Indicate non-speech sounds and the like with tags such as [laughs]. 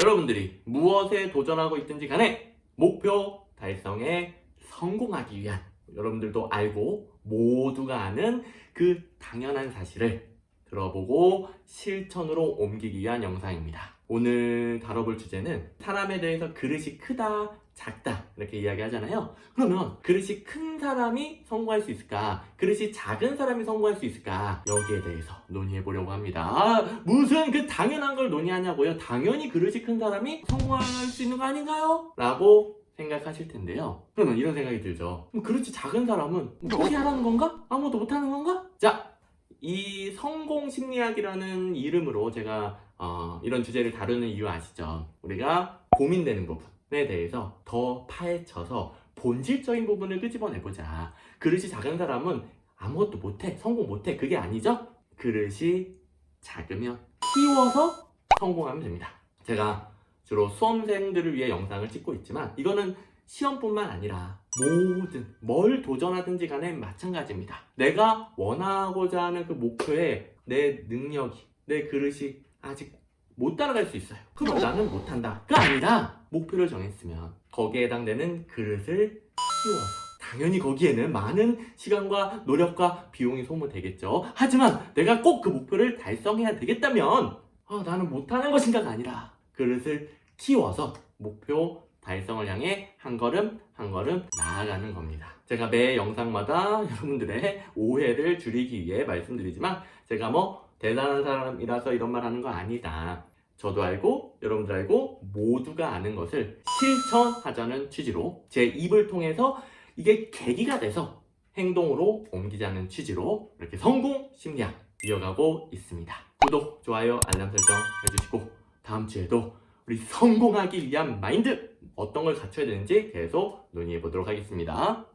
여러분들이 무엇에 도전하고 있든지 간에 목표 달성에 성공하기 위한 여러분들도 알고 모두가 아는 그 당연한 사실을 들어보고 실천으로 옮기기 위한 영상입니다. 오늘 다뤄볼 주제는 사람에 대해서 그릇이 크다, 작다 이렇게 이야기하잖아요. 그러면 그릇이 큰 사람이 성공할 수 있을까? 그릇이 작은 사람이 성공할 수 있을까? 여기에 대해서 논의해 보려고 합니다. 아, 무슨 그 당연한 걸 논의하냐고요? 당연히 그릇이 큰 사람이 성공할 수 있는 거 아닌가요? 라고 생각하실 텐데요. 그러면 이런 생각이 들죠. 그릇이 작은 사람은 뭐 포기하라는 건가? 아무것도 못하는 건가? 자, 이 성공 심리학이라는 이름으로 제가 어, 이런 주제를 다루는 이유 아시죠? 우리가 고민되는 부분 에 대해서 더 파헤쳐서 본질적인 부분을 끄집어내보자. 그릇이 작은 사람은 아무것도 못해, 성공 못해. 그게 아니죠? 그릇이 작으면 키워서 성공하면 됩니다. 제가 주로 수험생들을 위해 영상을 찍고 있지만 이거는 시험뿐만 아니라 모든 뭘 도전하든지 간에 마찬가지입니다. 내가 원하고자 하는 그 목표에 내 능력이 내 그릇이 아직 못 따라갈 수 있어요. 그럼 나는 못한다가 아니라 목표를 정했으면 거기에 해당되는 그릇을 키워서 당연히 거기에는 많은 시간과 노력과 비용이 소모되겠죠. 하지만 내가 꼭 그 목표를 달성해야 되겠다면 아, 나는 못하는 것인가가 아니라 그릇을 키워서 목표 달성을 향해 한 걸음 한 걸음 나아가는 겁니다. 제가 매 영상마다 [laughs] 여러분들의 오해를 줄이기 위해 말씀드리지만 제가 뭐 대단한 사람이라서 이런 말 하는 거 아니다. 저도 알고 여러분들 알고 모두가 아는 것을 실천하자는 취지로 제 입을 통해서 이게 계기가 돼서 행동으로 옮기자는 취지로 이렇게 성공 심리학 이어가고 있습니다. 구독, 좋아요, 알람 설정 해주시고 다음 주에도 우리 성공하기 위한 마인드 어떤 걸 갖춰야 되는지 계속 논의해 보도록 하겠습니다.